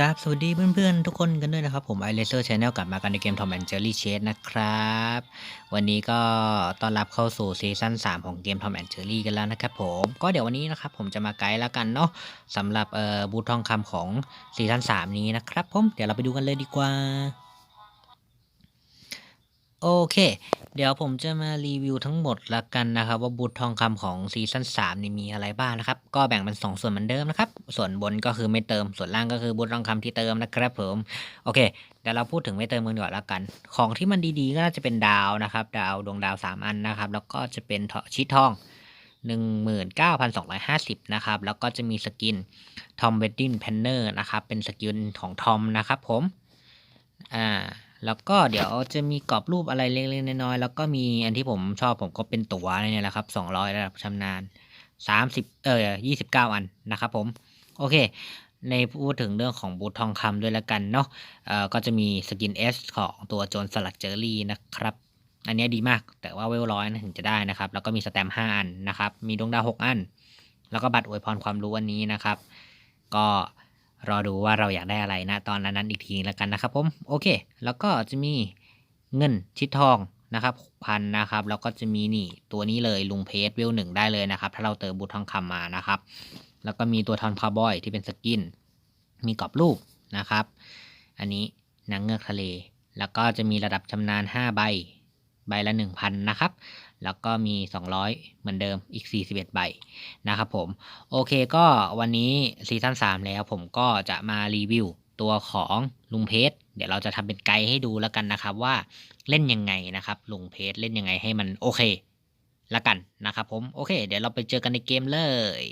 ครับสวัสดีเพื่อนๆ ทุกคนกันด้วยนะครับผม i r a z e r Channel กลับมากันในเกม Tom and Jerry Chase นะครับ วันนี้ก็ต้อนรับเข้าสู่ซีซั่น3 ของเกม Tom and Jerry กันแล้วนะครับผมก็เดี๋ยววันนี้นะครับผมจะมาไกด์แล้วกันเนาะสำหรับเอ่อบูททองคำของซีซั่น3 นี้นะครับผมเดี๋ยวเราไปดูกันเลยดีกว่า โอเค เดี๋ยวผมจะมารีวิวทั้งหมดละกันนะครับ ว่าบูททองคำของซีซั่น3นี่มีอะไรบ้างนะครับ ก็แบ่งเป็น 2 ส่วนเหมือนเดิมนะครับ ส่วนบนก็คือไม่เติมส่วนล่างก็คือบูททองคำที่เติมนะครับผมโอเคเดี๋ยวเราพูดถึงไม่เติมกันก่อนละกัน ของที่มันดีๆ ก็น่าจะเป็นดาวนะครับ ดาวดวงดาว 3 อันนะครับ แล้วก็จะเป็นชีททอง 19,250 นะครับ แล้วก็จะมีสกิน Tom Wedding Planner นะครับเป็นสกินของทอมนะครับผมอ่า แล้วก็เดี๋ยวจะมีกรอบรูปอะไรเล็กๆน้อยๆแล้วก็มีอันที่ผมชอบผมก็เป็นตั๋วเนี่ยแหละครับ200ระดับชำนาญ30เอ่อ29อันนะครับผม โอเค ในพูดถึงเรื่องของบูททองคำด้วยละกันเนาะเอ่อก็จะมีสกิน S ของตัวโจนสลัดเจอรี่นะครับอันนี้ดีมากแต่ว่าเวลร้อยนะถึงจะได้นะครับ แล้วก็มีสแตมป์5อันนะครับ มีดวงดาว6อัน แล้วก็บัตรอวยพรความรู้อันนี้นะครับ ก็ รอดูว่าเราอยากได้อะไรนะตอนนั้นอีกทีแล้วกันนะครับผมโอเค แล้วก็จะมีเงินชิดทองนะครับพันนะครับแล้วก็จะมีนี่ตัวนี้เลยลุงเพจเวลหนึ่งได้เลยนะครับ ถ้าเราเติมบูททองคำมานะครับ แล้วก็มีตัวทอนคาร์บอยที่เป็นสกิน มีกรอบรูปนะครับ อันนี้นางเงือกทะเล แล้วก็จะมีระดับชำนาญ 5 ใบ ใบละ 1,000 นะครับ แล้วก็มี 200 เหมือนเดิมอีก 41 ใบนะครับผม โอเคก็วันนี้ซีซั่น3 แล้วผมก็จะมารีวิวตัวของลุงเพชรเดี๋ยวเราจะทำเป็นไกด์ให้ดูแล้วกันนะครับว่าเล่นยังไงนะครับ ลุงเพชรเล่นยังไงให้มันโอเคละกันนะครับผม โอเค เดี๋ยวเราไปเจอกันในเกมเลย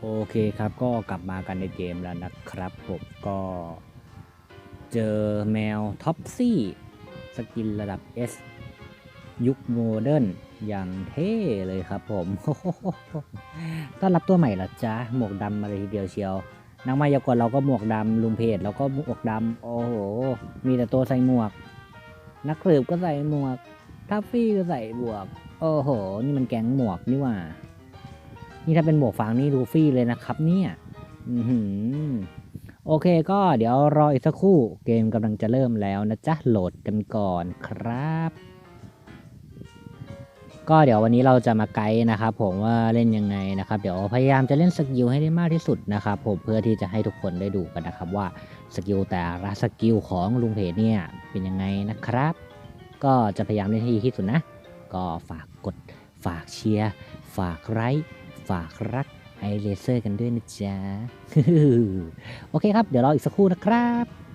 โอเคครับก็กลับมากันในเกมแล้วนะครับผมก็เจอแมวท็อปซี่ สกินระดับ S ยุคโมเดิร์นอย่างเท่เลยครับผมต้อนรับตัวใหม่เหรอจ๊ะหมวกดำมาเลยทีเดียวเชียว นางมายากลเราก็หมวกดำลุงเพจเราก็หมวกดำโอ้โห มีแต่ตัวใส่หมวก นักสืบก็ใส่หมวกทัฟฟี่ก็ใส่หมวก โอ้โห นี่มันแก๊งหมวกนี่ว่า นี่ถ้าเป็นหมวกฟางนี่ลูฟี่เลยนะครับ เนี่ย อือหือ โอเคก็เดี๋ยวรออีกสักครู่เกมกำลังจะเริ่มแล้วนะจ๊ะโหลดกันก่อนครับ ก็เดี๋ยววันนี้เราจะมาไกด์นะครับ ผมว่าเล่นยังไงนะครับ เดี๋ยวพยายามจะเล่นสกิลให้ได้มากที่สุดนะครับ ผมเพื่อที่จะให้ทุกคนได้ดูกันนะครับ ว่าสกิลแต่ละสกิลของลุงเพจเนี่ยเป็นยังไงนะครับ ก็จะพยายามเล่นให้ดีที่สุดนะ ก็ฝากกดฝากเชียร์ฝากไลค์ฝากรัก ไอเลเซอร์กันด้วยนะจ๊ะ โอเคครับ เดี๋ยวรออีกสักครู่นะครับ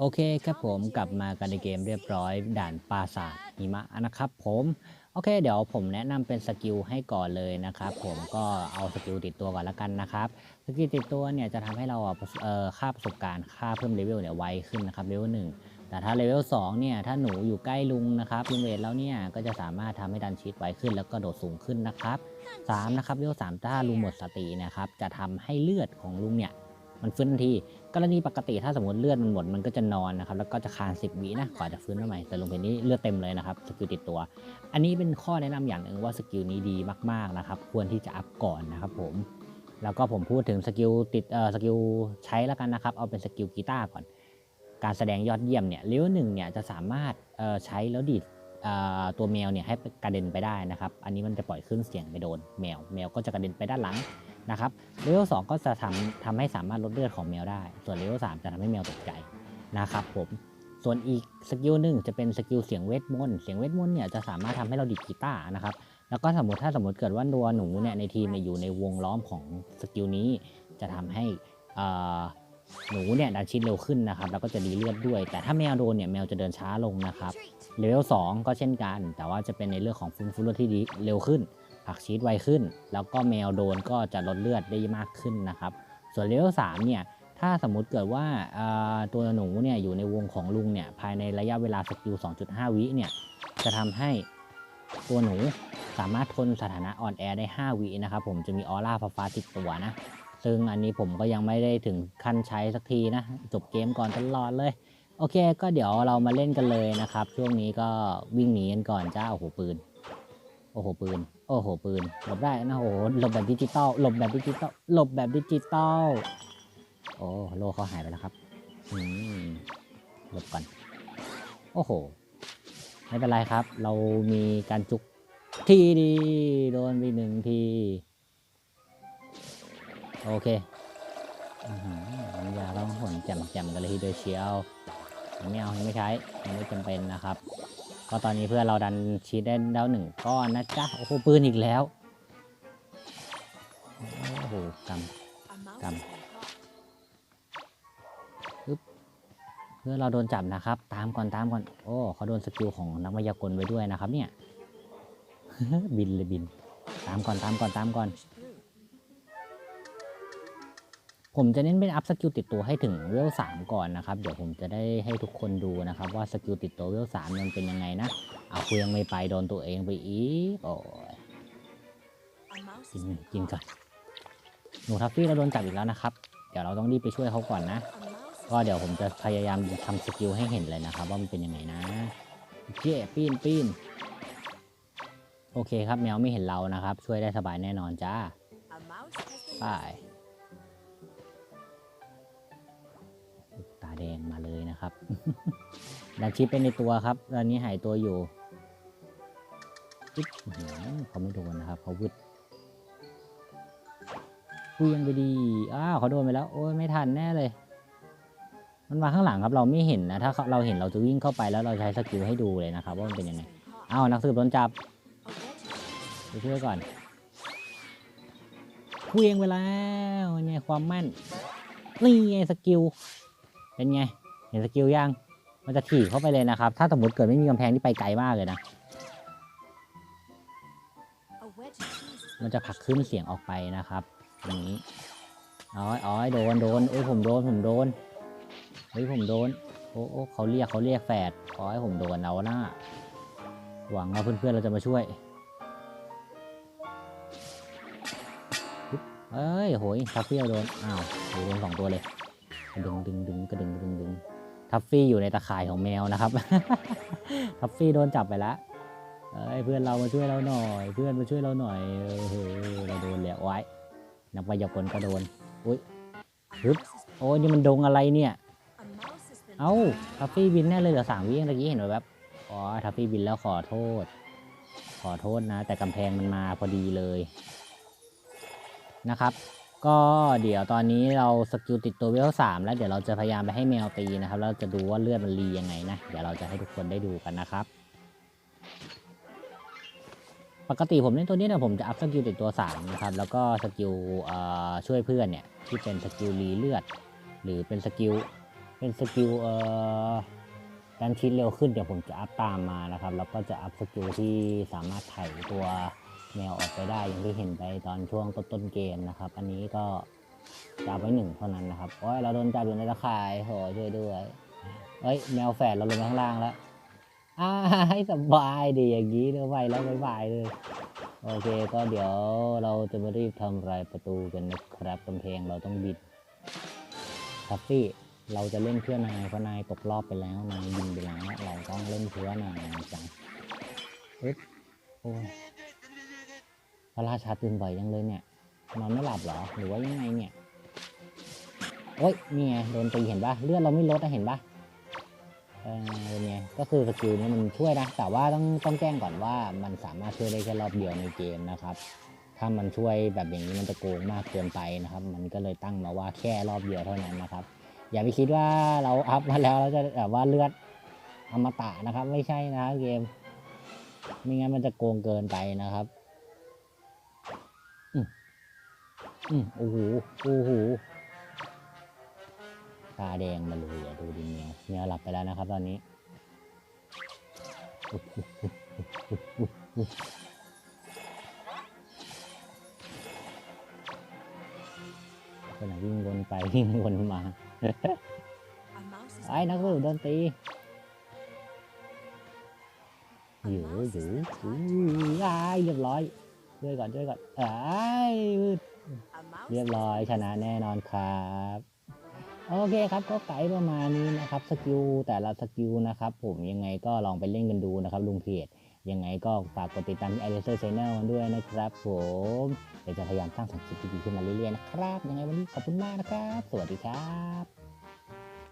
โอเคครับผมกลับมากันในเกมเรียบร้อย ด่านปราสาทหิมะนะครับผมโอเค เดี๋ยวผมแนะนำเป็นสกิลให้ก่อนเลยนะครับผมก็เอาสกิลติดตัวก่อนละกันนะครับสกิลติดตัวเนี่ยจะทำให้เราเอ่อค่าประสบการณ์ค่าเพิ่มเลเวลเนี่ยไวขึ้นนะครับเลเวลหนึ่งแต่ถ้าเลเวล2เนี่ยถ้าหนูอยู่ใกล้ลุงนะครับลุงเวทแล้วเนี่ยก็จะสามารถทำให้ดันชีตไวขึ้น แล้วก็โดดสูงขึ้นนะครับ3นะครับเลเวล3ถ้าลุงหมดสตินะครับจะทำให้เลือดของลุงเนี่ย มันฟื้นทันที กรณีปกติถ้าสมมติเลือดมันหมดมันก็จะนอนนะครับ แล้วก็จะคาน10วินะกว่าจะฟื้นมาใหม่ แต่ลงเพนนี้เลือดเต็มเลยนะครับ สกิลติดตัว อันนี้เป็นข้อแนะนำอย่างหนึ่งว่าสกิลนี้ดีมากๆนะครับ ควรที่จะอัพก่อนนะครับผม แล้วก็ผมพูดถึงสกิลติดเอ่อสกิลใช้แล้วกันนะครับ เอาเป็นสกิลกีตาร์ก่อน การแสดงยอดเยี่ยมเนี่ยเลเวลหนึ่งเนี่ยจะสามารถเอ่อใช้แล้วดีดตัวแมวเนี่ยให้กระเด็นไปได้นะครับ อันนี้มันจะปล่อยขึ้นเสียงไปโดนแมว แมวก็จะกระเด็นไปด้านหลัง นะครับเลเวล2ก็จะทำทำให้สามารถลดเลือดของแมวได้ ส่วนเลเวล3จะทำให้แมวตกใจนะครับผมส่วนอีกสกิลหนึ่งจะเป็นสกิลเสียงเวทมนต์เสียงเวทมนต์เนี่ยจะสามารถทำให้เราดีดกีตาร์นะครับแล้วก็สมมติถ้าสมมติเกิดว่าตัวหนูเนี่ยในทีมอยู่ในวงล้อมของสกิลนี้จะทำให้หนูเนี่ยดันชิดเร็วขึ้นนะครับ แล้วก็จะดีเลือดด้วย แต่ถ้าแมวโดนเนี่ยแมวจะเดินช้าลงนะครับเลเวล2ก็เช่นกัน แต่ว่าจะเป็นในเรื่องของฟื้นฟูเลือดที่ดีเร็วขึ้น ผักชีสไวขึ้น แล้วก็แมวโดนก็จะลดเลือดได้มากขึ้นนะครับ ส่วนเลเวล3เนี่ยถ้าสมมุติเกิดว่าตัวหนูเนี่ยอยู่ในวงของลุงเนี่ยภายในระยะเวลาสกิล 2.5 วิเนี่ยจะทำให้ตัวหนูสามารถทนสถานะอ่อนแอได้ 5 วินะครับผมจะมีออร่าฟ้าติดตัวนะ ซึ่งอันนี้ผมก็ยังไม่ได้ถึงขั้นใช้สักทีนะ จบเกมก่อนตลอดเลย โอเค ก็เดี๋ยวเรามาเล่นกันเลยนะครับ ช่วงนี้ก็วิ่งหนีกันก่อนจ้าโอ้โหปืน โอ้โหปืน โอ้โหปืน หลบได้นะโอ้โหหลบแบบดิจิตอล หลบแบบดิจิตอล หลบแบบดิจิตอล โอ้โลเขาหายไปแล้วครับอืมหลบก่อน โอ้โห ไม่เป็นไรครับ เรามีการจุกทีดีโดนไปหนึ่งที โอเคอื้อหือน้ำยาล้างผลแจ่มๆกันเลยทีเดียวเชียวยังไม่เอายังไม่ใช้ยังไม่จำเป็นนะครับ ก็ตอนนี้เพื่อนเราดันชีสได้แล้วหนึ่งก้อนนะจ๊ะ โอ้โหปืนอีกแล้ว โอ้โหกำ Cầm. เพื่อนเราโดนจับนะครับ ตามก่อนตามก่อน โอ้เขาโดนสกิลของนักมายากลไว้ด้วยนะครับเนี่ย บินเลยบิน ตามก่อนตามก่อนตามก่อน ผมจะเน้นเป็นอัพสกิลติดตัวให้ถึงเวลสามก่อนนะครับ เดี๋ยวผมจะได้ให้ทุกคนดูนะครับว่าสกิลติดตัวเวลสามมันเป็นยังไงนะเอาเคลียงไม่ไปโดนตัวเองไปอีกโอ้ย A mouse กิน has been กิน caught. ก่อนหนูทัฟฟี่เราโดนจับอีกแล้วนะครับ เดี๋ยวเราต้องรีบไปช่วยเขาก่อนนะ A mouse ก็เดี๋ยวผมจะพยายามทำสกิลให้เห็นเลยนะครับ ว่ามันเป็นยังไงนะเจ๊ปีนปีนโอเคครับแมวไม่เห็นเรานะครับ ช่วยได้สบายแน่นอนจ้า A mouse has been ไป แดงมาเลยนะครับ ดันชิปเป็นในตัวครับ ตอนนี้หายตัวอยู่ปึ๊บเขาไม่โดนนะครับเขาวึดคุยยังไปดี อ้าวเขาโดนไปแล้ว โอ้ยไม่ทันแน่เลย มันมาข้างหลังครับเราไม่เห็นนะ ถ้าเราเห็นเราจะวิ่งเข้าไปแล้วเราใช้สกิลให้ดูเลยนะครับ ว่ามันเป็นยังไง อ้าวนักสืบโดนจับไปช่วยก่อนเควียงไปแล้วไงความแม่น นี่ไงสกิล เป็นไง เห็นสกิลยัง มันจะถีบเข้าไปเลยนะครับ ถ้าสมมติเกิดไม่มีกำแพงที่ไปไกลมากเลยนะ มันจะผลักขึ้นเสียงออกไปนะครับอย่างนี้อ๋อยอ๋อยโดนโดนเอ้ยผมโดนผมโดนเฮ้ยผมโดนโอ้โอ้เขาเรียกเขาเรียกแฝดขอให้ผมโดนเอาหน้า หวังว่าเพื่อนๆเราจะมาช่วยเอ้ยโหยทัฟฟี่เราโดน อ้าวโดนสองตัวเลย ดึงดึงดึงกระดึงดึงดึงทัฟฟี่อยู่ในตะข่ายของแมวนะครับ ทัฟฟี่โดนจับไปแล้วเอ้ยเพื่อนเรามาช่วยเราหน่อย เพื่อนมาช่วยเราหน่อยเออเฮ้ยเราโดนแล้วไว้นักวยากลก็โดน been- A Yep. mouse has been โอ้ยนี่มันดงอะไรเนี่ยเอ้าทัฟฟี่บินแน่เลยเหลือสามวิเองตะกี้เห็นไหมแบบอ๋อทัฟฟี่บินแล้วขอโทษ ขอโทษนะ แต่กำแพงมันมาพอดีเลยนะครับ ก็เดี๋ยวตอนนี้เราสกิลติดตัวเวลสามแล้วเดี๋ยวเราจะพยายามไปให้แมวตีนะครับแล้วจะดูว่าเลือดมันรียังไงนะ เดี๋ยวเราจะให้ทุกคนได้ดูกันนะครับ ปกติผมเล่นตัวนี้นี่ยผมจะอัพสกิลติดตัวสามนะครับแล้วก็สกิลช่วยเพื่อนเนี่ยที่เป็นสกิลรีเลือด หรือเป็นสกิลเป็นสกิลเอ่อการคิดเร็วขึ้นเดี๋ยวผมจะอัพตามมานะครับ แล้วก็จะอัพสกิลที่สามารถไถ่ตัว แมวออกไปได้อย่างที่เห็นไปตอนช่วงต้นๆเกมนะครับ อันนี้ก็จะเอาไว้หนึ่งเท่านั้นนะครับโอ้ยเราโดนจับอยู่ในตะข่ายโหช่วยด้วยเอ้ยแมวแฝดเราลงข้างล่างแล้วอ่าให้สบายดีอย่างนี้เดี๋ยวไปแล้วบายบายเลยโอเคก็เดี๋ยวเราจะมารีบทำลายประตูกันนะครับกำแพงเราต้องบิดทัฟฟี่เราจะเล่นเพื่อนายเพราะนายตกรอบไปแล้วนายยิงไปแล้วเราต้องเล่นเพื่อนายจังปึ๊บโอ้ย ระราชาตื่นบ่อยยังเลยเนี่ย นอนไม่หลับเหรอ หรือว่ายังไงเนี่ยโอ้ยนี่ไงโดนตีเห็นปะเลือดเราไม่ลดอะเห็นปะเออเป็นไงก็คือสกิลนี้มันช่วยนะ แต่ว่าต้องต้องแจ้งก่อนว่ามันสามารถช่วยได้แค่รอบเดียวในเกมนะครับ ถ้ามันช่วยแบบอย่างนี้มันจะโกงมากเกินไปนะครับ มันก็เลยตั้งมาว่าแค่รอบเดียวเท่านั้นนะครับ อย่าไปคิดว่าเราอัพมาแล้วเราจะแบบว่าเลือดอมตะนะครับ ไม่ใช่นะเกมไม่งั้นมันจะโกงเกินไปนะครับ อืมโอ้โหโอ้โหตาแดงมาเลยอะดูดิเมียเมียหลับไปแล้วนะครับ ตอนนี้คนไหนวิ่งวนไปวิ่งวนมา A mouse has ไอ้ been นักสืบ lost. โดนตี A หยู mouse หยู has been หยู caught. ไอ้ายเรียบร้อยช่วยก่อนช่วยก่อนไอ้ายมืด A mouse เรียบร้อยชนะแน่นอนครับ โอเคครับก็ไกด์ประมาณนี้นะครับสกิลแต่ละสกิลนะครับผมยังไงก็ลองไปเล่นกันดูนะครับลุงเพจยังไงก็ฝากกดติดตามที่ไอ e r Channel ด้วยนะครับผมเดี๋ยวจะพยายามสร้างสรรค์คลิปดีๆขึ้นมาเรื่อยๆนะครับ ยังไงวันนี้ขอบคุณมากนะครับ สวัสดีครับ